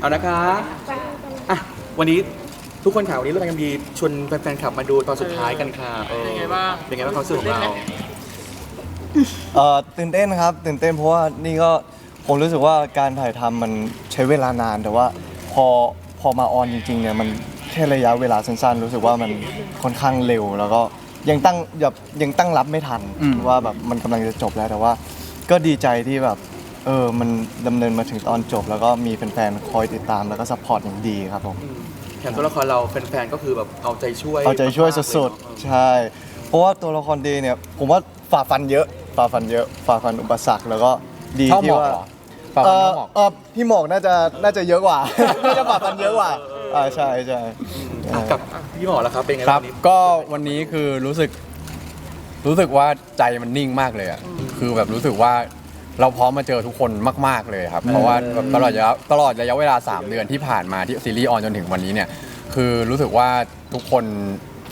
เอานะคะอะวันนี้ทุกคนข่าววันนี้เรายังมีชวนแฟนๆขับมาดูตอนสุดท้ายกันค่ะออเป็นไงบ้างเป็นไงบ้างความรู้สึกของเราเอ่อตื่นเต้นครับ ตื่นเต้นเพราะว่านี่ก็ผมรู้สึกว่าการถ่ายทำมันใช้เวลานานแต่ว่าพอพอมาออนจริงๆเนี่ยมันแค่ระยะเวลาสั้นๆ รู้สึกว่ามันค่อนข้างเร็ว แล้วก็ยังตั้งแบบยังตั้งรับไม่ทันว่าแบบมันกำลังจะจบแล้วแต่ว่า ก็ดีใจที่แบบ เออมันดำเนินมาถึงตอนจบ แล้วก็มีแฟนๆคอยติดตามแล้วก็ซัพพอร์ตอย่างดีครับผม แถมตัวละครเราแฟนๆก็คือแบบเอาใจช่วยเอาใจช่วยมากๆสุดเลยเนอะๆใช่ เพราะว่าตัวละครดีเนี่ย ผมว่าฝ่าฟันเยอะฝ่าฟันเยอะฝ่าฟันอุปสรรคแล้วก็ดีเท่าหที่มอกว่าเหรอฝากไว้เอ่อเท่าหมอก เออพี่หมอกน่าจะน่าจะเยอะกว่า น่าจะฝ่าฟันเยอะกว่าอ่าใช่ใช่อะกับพี่หมอแล้วครับเป็นไงครับ้าบงวันนี้ก็วันนี้คือรู้สึก รู้สึกว่าใจมันนิ่งมากเลยอะคือแบบรู้สึกว่า เราพร้อมมาเจอทุกคนมาก ๆเลยครับ เพราะว่าแบบตลอดระยะตลอดระยะเวลา 3 เดือนที่ผ่านมาที่ซีรีส์ออนจนถึงวันนี้เนี่ยคือรู้สึกว่าทุกคน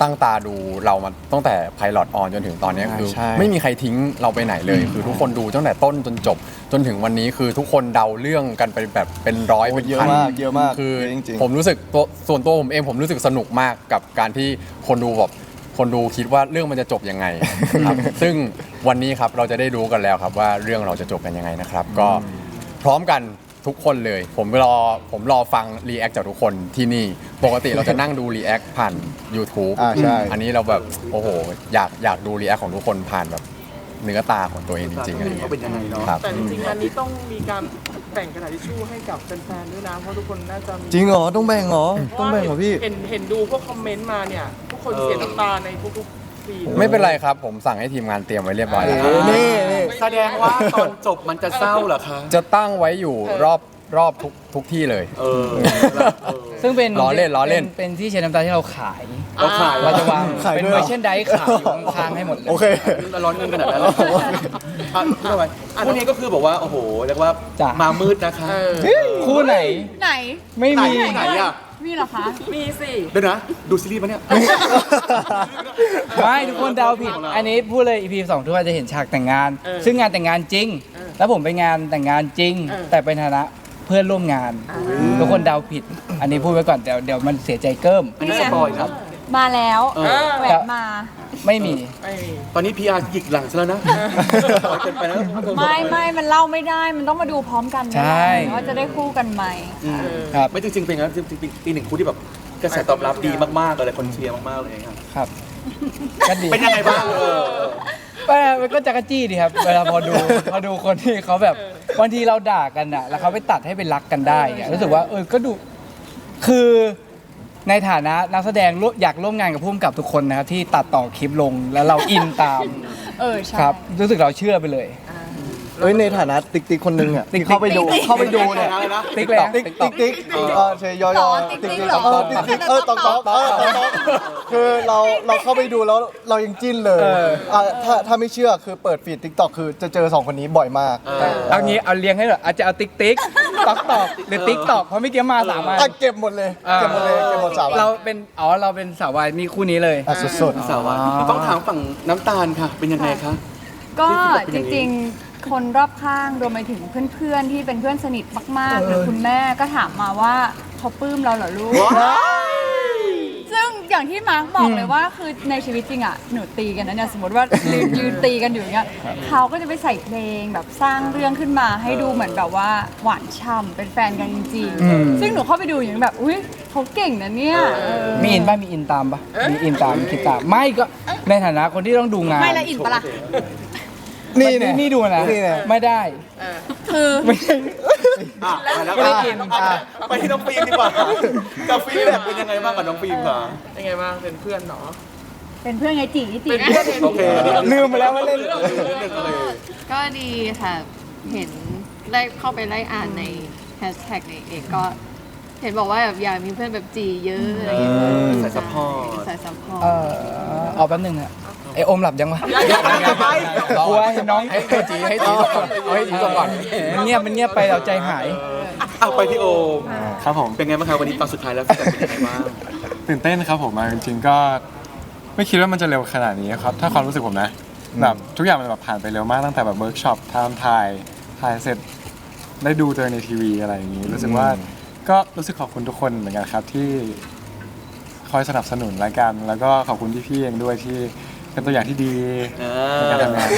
ตั้งตาดูเรามาตั้งแต่ไพลอตออนจนถึงตอนนี้คือ ใช่ ไม่มีใครทิ้งเราไปไหนเลย คือทุกคนดูตั้งแต่ต้นจนจบ จนถึงวันนี้คือทุกคนเดาเรื่องกันไปแบบเป็นร้อยโอ้เป็นเยอะพัน มากเยอะมากคือเยอะจริงๆ ผมรู้สึกตัวส่วนตัวผมเองผมรู้สึกสนุกมากกับการที่คนดูแบบ คนดูคิดว่าเรื่องมันจะจบยังไงครับ ซึ่งวันนี้ครับเราจะได้รู้กันแล้วครับว่าเรื่องเราจะจบกันยังไงนะครับ ก็พร้อมกันทุกคนเลย ผมรอผมรอฟังรีแอคจากทุกคนที่นี่ ปกติเราจะนั่งดูรีแอคผ่าน YouTube อ่าใช่ อันนี้เราแบบโอ้โหอยากอยากดูรีแอคของทุกคนผ่านแบบเนื้อตาของตัวเองจริงๆอะไรอย่างเขาเงี้ยเป็นยังไงเนาะครับ แต่จริงๆอันนี้ต้องมีการแบ่งกระดาษทิชชู่ให้กับแฟนๆด้วยนะ เพราะทุกคนน่าจะมีจริงเหรอต้องแบ่งเหรอต้องแบ่งเหรอพี่ เห็นเห็นดูพวกคอมเมนต์มาเนี่ยทุก คนเสียน้ำตาในทุกๆฟีดไม่เป็นไรครับ ผมสั่งให้ทีมงานเตรียมไว้เรียบร้อยแล้วครับ นี่นี่แสดงว่าตอนจบมันจะเศร้าเหรอคะ จะตั้งไว้อยู่รอบรอบทุกทุกที่เลย เออเออ ซึ่งเป็นล้อเล่นล้อเล่น ป็เป็นที่เช็ดน้ำตาที่เราขายเราขายเราจะวางขายเป็นด้วยเหรอ เวอร์ชันไดขายอยู่ข้างๆให้หมดเลย โอเคเราร้อนเงินขนาดนั้นแล้วอะพูดทำไมคู่นี้ก็คือบอกว่า โอ้โห เรียกว่า จ้ะ มามืดนะคะเออคู่ไหนไหน ไม่มี ไหนไหนอะ มีเหรอคะ มีสิเดี๋ยวนะ ดูซีรีส์ปะเนี่ย ไม่ทุกคนเดาผิด อันนี้พูดเลย EP สองทุกคนจะเห็นฉากแต่งงาน ซึ่งงานแต่งงานจริง แล้วผมไปงานแต่งงานจริง แต่เป็นฐานะเพื่อนร่วมงาน ทุกคนเดาผิด อันนี้พูดไว้ก่อนเดี๋ยวเดี๋ยวมันเสียใจเกิมอันนี้สปอยครับ มาแล้วเออแหวกมา ไม่มี ไม่มี ตอนนี้ PR หยิกหลังซะแล้วนะปล่อยเกินไปแล้วไม่ไม่มันเล่าไม่ได้มันต้องมาดูพร้อมกันนะใช่ ว่าจะได้คู่กันไหมอืมครับ ไม่จริงๆเป็นงั้นจริงๆปีหนึ่งคู่ที่แบบกระแสตอบรับดีมากๆเลยคนเชียร์มากๆเลยครับครับก็ดีเป็นยังไงบ้างเออไม่มันก็จักรจี้ดีครับ เวลาพอดู พอดูคนที่เขาแบบบางทีเราด่ากันอะ แล้วเขาไปตัดให้เป็นรักกันได้อะรู้สึกว่าเออก็ดู คือ ในฐานะนักแสดงร่วมอยากร่วมงานกับผู้กำกับทุกคนนะครับที่ตัดต่อคลิปลงแล้วเราอินตามเออใช่ ครับ รู้สึกเราเชื่อไปเลย เอ้ยในฐานะติ๊กติ๊กคนหนึงอะติ๊กที่เข้าไปดูติ๊ก เข้าไปดูเนี่ยอะไรนะ ติ๊กเลยนะติ๊กติ๊กติ๊กเออใช่ยอยหรออติ๊กติ๊กติ๊กเหรอ เออติ๊กติ๊กเออตอกตอกเออตอกตอกคือเราเราเข้าไปดูแล้วเรายังจิ้นเลยเอออะถ้าถ้าไม่เชื่อคือเปิดฟีดติ๊กตอกคือจะเจอสองคนนี้บ่อยมากเออเอางี้เอาเลี้ยงให้หน่อยอาจจะเอาติ๊กติ๊กตอกตอกหรือติ๊กตอกเพราะไม่เกี่ยมาสามอัน อะเก็บหมดเลยอ่า เก็บหมดเลยเก็บหมดสามอันเราเป็นอ๋อเราเป็นสาววายมีคู่นี้เลย อะสุดๆสาวะต้องถามฝั่งน้ำตาลค่ะ เป็นยังไงคะ ก็ที่ที่บอกเป็นอย่างนี้จริงๆ คนรอบข้างรวมไปถึงเพื่อนๆที่เป็นเพื่อนสนิทมากๆหรือคุณแม่ก็ถามมาว่าเขาปลื้มเราเหรอลูก ซึ่งอย่างที่มาร์กบอกเลยว่าคือในชีวิตจริงอะหนูตีกันนะเนี่ยสมมติว่ายืนยืนตีกันอยู่อย่างเงี้ยเขาก็จะไปใส่เพลงแบบสร้างเรื่องขึ้นมาให้ดูเหมือนแบบว่าหวานฉ่ำเป็นแฟนกันจริงอืม ๆซึ่งหนูเข้าไปดูอย่างแบบอุ้ยเขาเก่งนะเนี่ยเออ มีอินป่ะมีอินตามป่ะมีอินตามคิดตามไม่ก็ในฐานะคนที่ต้องดูงานไม่ละอินปะล่ะ นี่นี่เนี่ยนี่ดูนะ นี่ไงไม่ได้ คือไม่ได้ อะแล้วไม่ได้กิน อะไปที่น้องฟิล์มดีกว่ากับฟีดแบ็กเป็นยังไงบ้างกับน้องฟิล์มค่ะเป็นไงบ้างเป็นเพื่อนเนาะ เป็นเพื่อนไงจีจีเป็นเพื่อน โอเคลืมไปแล้วว่าเล่นเรื่องเลยก็ดีค่ะ เห็นได้เข้าไปไล่อ่านในแฮชแท็กในเอกก็ เห็นบอกว่าแบบอยากมีเพื่อนแบบจีเยอะอะไรอย่างเงี้ยสายซัพพอร์ต สายซัพพอร์เอตอเอาแป๊บนึงอะ ไอโอมหลับยังวะยังไปกลัวเห็นน้องให้จีให้จีก่อนเอาให้จีก่อนมันเงียบมันเงียบไปเราใจหายอะไปที่โอมครับผมเป็นไงบ้างครับวันนี้ตอนสุดท้ายแล้วเป็นยังไงบ้างตื่นเต้นครับผมมาจริงๆก็ ไม่คิดว่ามันจะเร็วขนาดนี้ครับ ถ้าความรู้สึกผมนะแบบทุกอย่างมันแบบผ่านไปเร็วมากตั้งแต่แบบเวิร์กช็อปทำถ่ายถ่ายเสร็จได้ดูเจอในทีวีอะไรอย่างนี้รู้สึกว่าก็รู้สึกขอบคุณทุกคนเหมือนกันครับที่คอยสนับสนุนรายการแล้วก็ขอบคุณพี่ๆเองด้วยที่ เป็นตัวอย่างที่ดีเอในการอทำงาน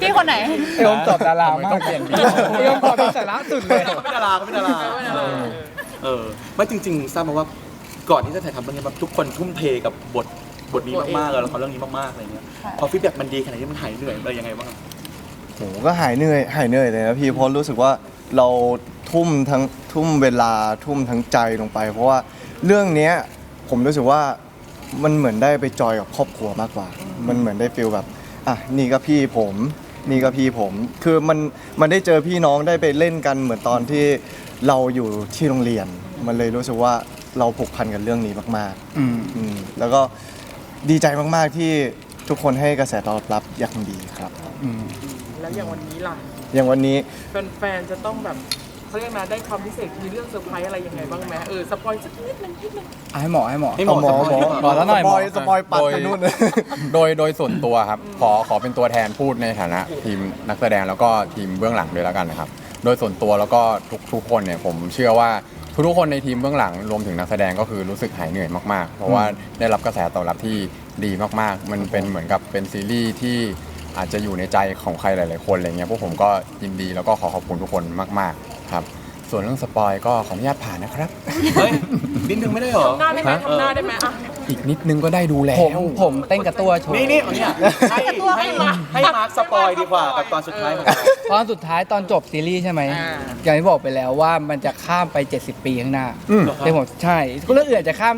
พี่คนไหนไอ้ผมตอบดารามากเปลี่ยนดีไอ้ผมตอบเป็นสาระสุดเลยเขาเป็นดาราเขาเป็นดาราเออไม่จริงๆทราบมาว่าก่อนที่จะถ่ายทำเรื่องนี้แบบทุกคนทุ่มเทกับบทบทนี้มากๆเลยละครเรื่องนี้มากๆอะไรเงี้ยค่ะ พอฟีดแบ็กมันดีขนาดนี้มันหายเหนื่อยอะไรยังไงบ้างโหก็หายเหนื่อยหายเหนื่อยเลยนะพี่เพราะรู้สึกว่าเราทุ่มทั้งทุ่มเวลาทุ่มทั้งใจลงไป เพราะว่าเรื่องเนี้ยผมรู้สึกว่า มันเหมือนได้ไปจอยกับครอบครัวมากกว่า มันเหมือนได้ฟีลแบบอะนี่ก็พี่ผม นี่ก็พี่ผม คือมันมันได้เจอพี่น้องได้ไปเล่นกันเหมือนตอนที่เราอยู่ที่โรงเรียน มันเลยรู้สึกว่าเราผูกพันกับเรื่องนี้มากอืมๆอืมแล้วก็ดีใจมากๆที่ทุกคนให้กระแสตอบรับอย่างดีครับ อืมแล้วอย่างวันนี้ล่ะ อย่างวันนี้แฟนๆจะต้องแบบ เขาเรียกนะได้ความพิเศษมีเรื่องเซอร์ไพรส์อะไรยังไงบ้างไหมเออสปอยสักนิดนึงนิดนึงเอาให้หมอให้หมอให้หมอหมอสปอยหมอดีกว่าหมอแล้วหน่อยสปอยหมอสปอยปัดไปนู่นโดยโดยส่วนตัวครับ ขอขอเป็นตัวแทนพูดในฐานะ ทีมนักแสดงแล้วก็ทีมเบื้องหลังด้วยแล้วกันนะครับ โดยส่วนตัวแล้วก็ทุกทุกคนเนี่ยผมเชื่อว่าทุกๆคนในทีมเบื้องหลังรวมถึงนักแสดงก็คือรู้สึกหายเหนื่อยมากๆ เพราะว่าได้รับกระแสตอบรับที่ดีมากๆ มันเป็นเหมือนกับเป็นซีรีส์ที่อาจจะอยู่ในใจของใครหลาย ๆ คนอะไรเงี้ยพวกผมก็ยินดีแล้วก็ขอขอบคุณทุกคนมาก ๆ ครับ ส่วนเรื่องสปอยก็ขออนุญาตผ่านนะครับ เฮ้ยนิดนึงไม่ได้เหรอหน้าได้ไหมทำหน้าได้ไหมอะ อีกนิดนึงก็ได้ดูแล้ผมวผมเต้นกับตัวโชว์นี่นี่เอาเนี่ยให้ให้ให้มาร์คสปอยดีกว่ากับตอนสุดท้ายของเราตอนสุดท้ายตอนจบซีรีส์ใช่ไหมอ่า อย่างที่บอกไปแล้วว่ามันจะข้ามไป 70 ปีข้างหน้าอืมแต่ผมใช่เรื่องอื่นอาจจะข้าม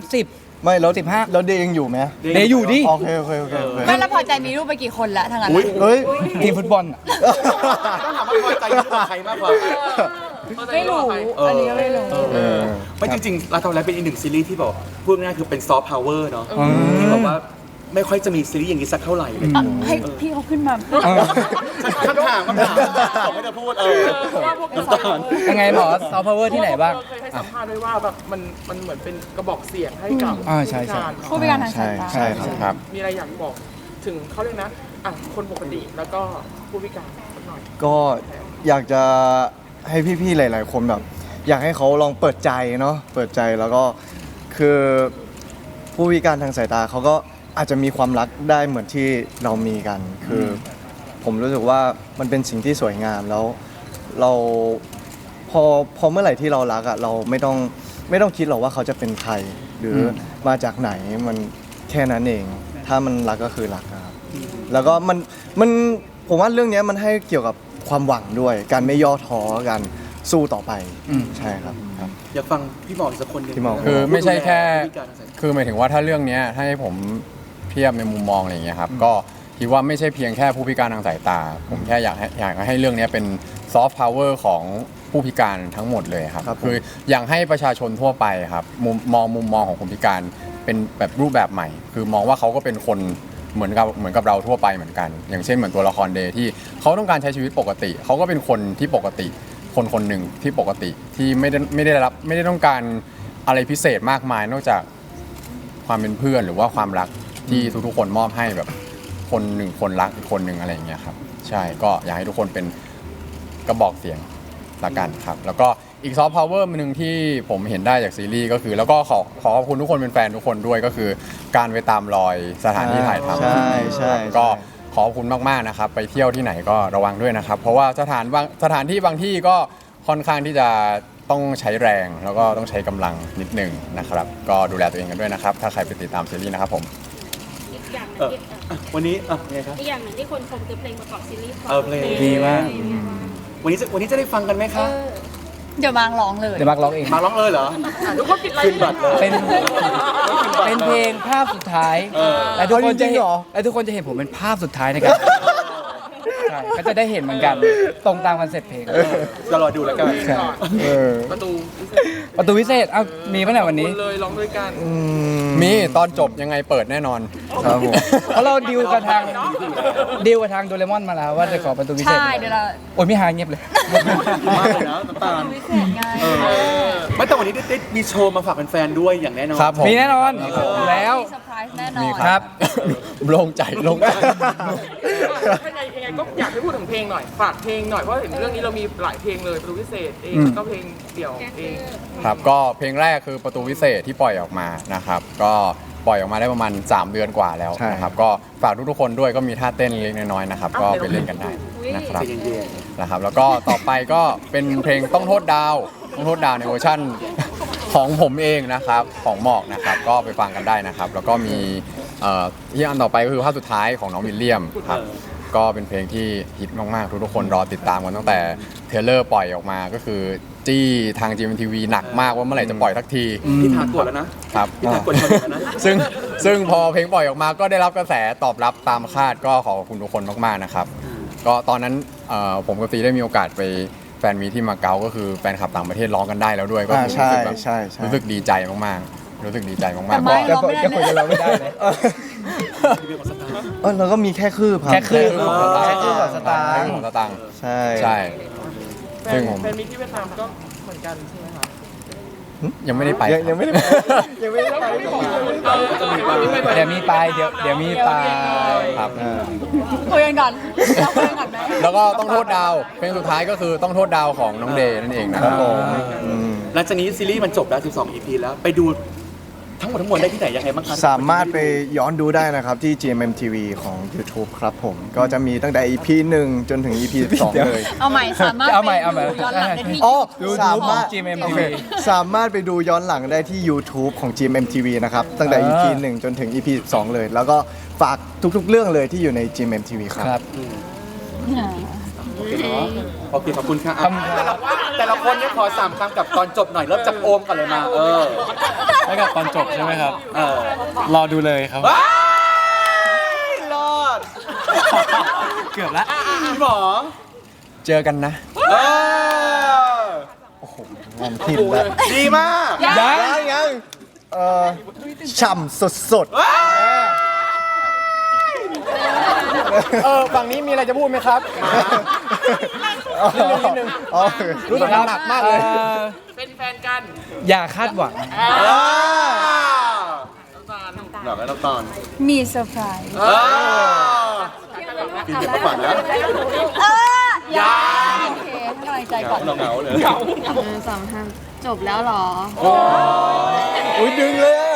ไม่แล้ว15 แล้วเดย์ยังอยู่ไหมเดย์อยู่ดิโอเคโอเคโอเคโอเคไม่แล้วพอใจมีรูปไปกี่คนแล้วทั้งนั้นอุ๊ยเฮ้ย ทีมฟุตบอลอะ ต้องถามว่าพอใจกับใครมากกว่า ไม่รู้เอออัอันนี้ก็ไม่รู้ เออไม่จริงๆลาทอมไลฟ์เป็นอีกหนึ่งซีรีส์ที่แบบพูดง่ายๆคือเป็นซอฟต์พาวเวอร์เนาะอืมที่แบบว่าไม่ค่อยจะมีซีรีส์อย่างนี้สักเท่าไหร่เลยอะให้พี่เขาขึ้นมาคำถามคำถามผมไม่ได้พูดเออเพราะว่าพวกน้ำตาลยังไงหมอซอฟต์พาวเวอร์ที่ไหนบ้างเคยให้สัมภาษณ์ด้วยว่าแบบมันมันเหมือนเป็นกระบอกเสียงให้กับอ่าใช่ใช่ผู้พิการเนอะผู้พิการทางสายตาใช่ใช่ครับครับมีอะไรอยากบอกถึงเขาเลยกนะอะคนปกติแล้วก็ผู้พิการสักหน่อยก็อยากจะ ให้พี่ๆหลาย ๆ คนแบบ อยากให้เขาลองเปิดใจเนาะเปิดใจแล้วก็คือผู้พิการทางสายตาเขาก็อาจจะมีความรักได้เหมือนที่เรามีกัน คืออผมรู้สึกว่ามันเป็นสิ่งที่สวยงามแล้วเราพอพอเมื่อไหร่ที่เรารักอะเราไม่ต้องไม่ต้องคิดหรอกว่าเขาจะเป็นใครหรืออมาจากไหนมันแค่นั้นเอง ถ้ามันรักก็คือรักอะครับแล้วก็มันมันผมว่าเรื่องเนี้ยมันให้เกี่ยวกับ ความหวังด้วย การไม่ย่อท้อกันสู้ต่อไปอืมใช่ครับครับ อยากฟังพี่หมออีกสักคนหนึ่งพี่หมอ คือไม่ใช่แค่ผู้พิการทางสายตาคือหมายถึงว่าถ้าเรื่องเนี้ยถ้าให้ผมเทียบในมุมมองอะไรอย่างเงี้ยครับก็คิดว่าไม่ใช่เพียงแค่ผู้พิการทางสายตา ผมแค่อยากให้อยากให้เรื่องเนี้ยเป็นซอฟต์พาวเวอร์ของผู้พิการทั้งหมดเลยครับครับผมคืออยากให้ประชาชนทั่วไปครับมุมมองมุมมองของคนพิการเป็นแบบรูปแบบใหม่ คือมองว่าเขาก็เป็นคน เหมือนกับเหมือนกับเราทั่วไปเหมือนกัน อย่างเช่นเหมือนตัวละครเดย์ที่เขาต้องการใช้ชีวิตปกติ เขาก็เป็นคนที่ปกติ คนคนหนึ่งที่ปกติที่ไม่ได้ไม่ได้รับไม่ได้ต้องการอะไรพิเศษมากมายนอกจากความเป็นเพื่อนหรือว่าความรักที่ทุกๆ คนมอบให้แบบคนหนึ่งคนรักอีกคนหนึ่งอะไรอย่างเงี้ยครับ ใช่ก็อยากให้ทุกคนเป็นกระบอกเสียงละกันครับ แล้วก็ อีกซอฟต์พาวเวอร์หนึ่งที่ผมเห็นได้จากซีรีส์ก็คือ แล้วก็ขอขอขอบคุณทุกคนเป็นแฟนทุกคนด้วยก็คือ การไปตามรอยสถานที่ถ่ายทำใช่ใช่ก็ใช่ขอบคุณมากๆนะครับ ไปเที่ยวที่ไหนก็ระวังด้วยนะครับ เพราะว่าสถานบางสถานที่บางที่ก็ค่อนข้างที่จะต้องใช้แรงแล้วก็ต้องใช้กำลังนิดหนึ่งนะครับ ก็ดูแลตัวเองกันด้วยนะครับ ถ้าใครไปติดตามซีรีส์นะครับผม อีกอย่างหเอนึ่งอที่เอ่ออะวันนี้อะไงครับ อีกอย่างหนึ่งที่คนชมคือเพลงประกอบซีรีส์เออเพลง ดีมาก วันนี้จะวันนี้จะได้ฟังกันไหมเอคะ อ เดี๋ยวมางร้องเลย เดี๋ยวมาร์คร้องเอง มาร้องเลยเหรออะทุกคนปิดไลน์ขึ้นบัตรเลย เป็น เป็นเพลงภาพสุดท้าย เออ และทุกคนจะเอาจริงๆเห็นเหรอและทุกคนจะเห็นผมเป็นภาพสุดท้ายในการใช่ก็จะได้เห็นเหมือนกัน ตรงตามคอนเซ็ปต์เพลงจะรอดูแล้วกันใช่เออประตูพิเศษประตูวิเศษเอ้ามีปะเนี่ยวันนี้คนเลยร้องด้วยกันอืมีตอนจบยังไงเปิดแน่นอนครับผมเพราะเราดิวกับทางดิวกับทางโดเรมอนมาแล้วว่าจะขอประตูวิเศษใช่เดี๋ยวเราโอ้ยไม่หายเงียบเลยมากเลยนะน้ำตาลวิเศษไงเออไม่แต่วันนี้ได้ได้มีโชว์มาฝากแฟนๆด้วยอย่างแน่นอนครับผมมีแน่นอนแล้วมีเซอร์ไพร ส์ส์แน่นอมีนครับ โล่งใจโล่งใจยังไงยังไงก็อยากให้พูดถึงเพลงหน่อย ฝากเพลงหน่อย เพราะเห็นเรื่องนี้เรามีหลายเพลงเลยประตูพิเศษเองอืมก็เพลงเดี่ยวเองครับก็เพลงแรกคือประตูวิเศษที่ปล่อยออกมานะครับ ก็ปล่อยออกมาได้ประมาณ 3 เดือนกว่าแล้วใช่ นะครับ ก็ฝากทุกๆคนด้วยก็มีท่าเต้นเล็กๆน้อยๆนะครับ ก็ไปเล่นกันได้นะครับใจเย็นนะครับ แล้วก็ต่อไปก็เป็นเพลงต้องโทษดาว ต้องโทษดาวในเวอร์ชั่น ของผมเองนะครับของหมอกนะครับก็ไปฟังกันได้นะครับ แล้วก็มีเอ่อที่อันต่อไปก็คือภาพสุดท้ายของน้องวิลเลียมครับก็เป็นเพลงที่ฮิตมากๆ ทุกๆคนรอติดตามกันตั้งแต่เทรลเลอร์ปล่อยออกมาก็คือจี้ทาง GMTV หนักมากว่าเมื่อไหร่จะปล่อยสักทีๆพี่ทากดแล้วนะครับพี่ทากดชนแล้วนะซึ่งซึ่งพอเพลงปล่อยออกมาก็ได้รับกระแสตอบรับตามคาดก็ขอบคุณทุกคนมากๆนะครับ ก็ตอนนั้นเอ่อผมกับซีได้มีโอกาสไปแฟนมีที่มาเก๊าก็คือแฟนคลับต่างประเทศร้องกันได้แล้วด้วยก็อ่าคือใช่รู้สึกแบบใช่ใช่ รู้สึกดีใจมากๆ รู้สึกดีใจมากแต่ๆไม่ก็เราไม่ได้จะคุยกับเราไม่ได้เลยเออเราก็มีแค่คืบครับ แค่คืบ แค่คืบกับสตาร์แค่คืบของสตางค์ใช่ ใช่แฟซึ่นงผม แฟนมีที่เวียดนามก็เหมือนกันใช่ไหมคะ ยังไม่ได้ไปยังยังไม่ได้ยังไม่ได้ไปเดี๋ยวมีไปเดี๋ยวเดี๋ยวมีไปครับอ่าคุยกันก่อนเราคุยกันก่อนไหมแล้วก็ต้องโทษดาวเพลงสุดท้ายก็คือต้องโทษดาวของน้องเดย์นั่นเองนะคครัรับบผมอืมหลังจากนี้ซีรีส์มันจบแล้ว 12 EP แล้ว ไปดู ทั้งหมดทั้งมวลได้ที่ไหนยังไงบ้างครับสามารถไปย้อนดูได้นะครับที่ GMMTV ของ YouTube ครับผม ก็จะมีตั้งแต่ EP 1 จนถึง EP 2เลย เอาใหม่สามารถเอาใหไปม่เอาใหม่ ดูย้อนหลังได้ที่ อ๋อดูสามารถของ GMMTV โอเคสามารถไปดูย้อนหลังได้ที่ YouTube ของ GMMTV นะครับ ตั้งแต่ EP 1 จนถึง EP 2เลย แล้วก็ฝากทุกๆ เรื่องเลยที่อยู่ใน GMMTV ครับ ครับ โอเคเนาะ โอเคขอบคุณค่ะขอบคุณครับแต่ละแต่ละคนเนี่ยขอสามคำกับตอนจบหน่อยเริ่มจากโอมก่อนเลยมา เออแล้วกับตอนจบใช่ไหมครับ เออรอดูเลยครับ ว้ายรอดเกือบแล้วพี่หมอเจอกันนะ เอองานทิมแล้วดีมากยังยังยังเออฉ่ำสดว้ายเออฝั่งนี้มีอะไรจะพูดไหมครับๆนิดนึง อ๋อรู้สึกหนักมากเลย อ่อเป็นแฟนกันอย่าคาดหวังว้าวหนักแล้วน้ำตาลมีเซอร์ไพรส์เออกินเก็บมาก่อนนะเออยังโอเคให้กำลังใจก่อนเหงาๆเลย หนึ่งสองห้าจบแล้วเหรอ อุ้ยดึงเลยอะ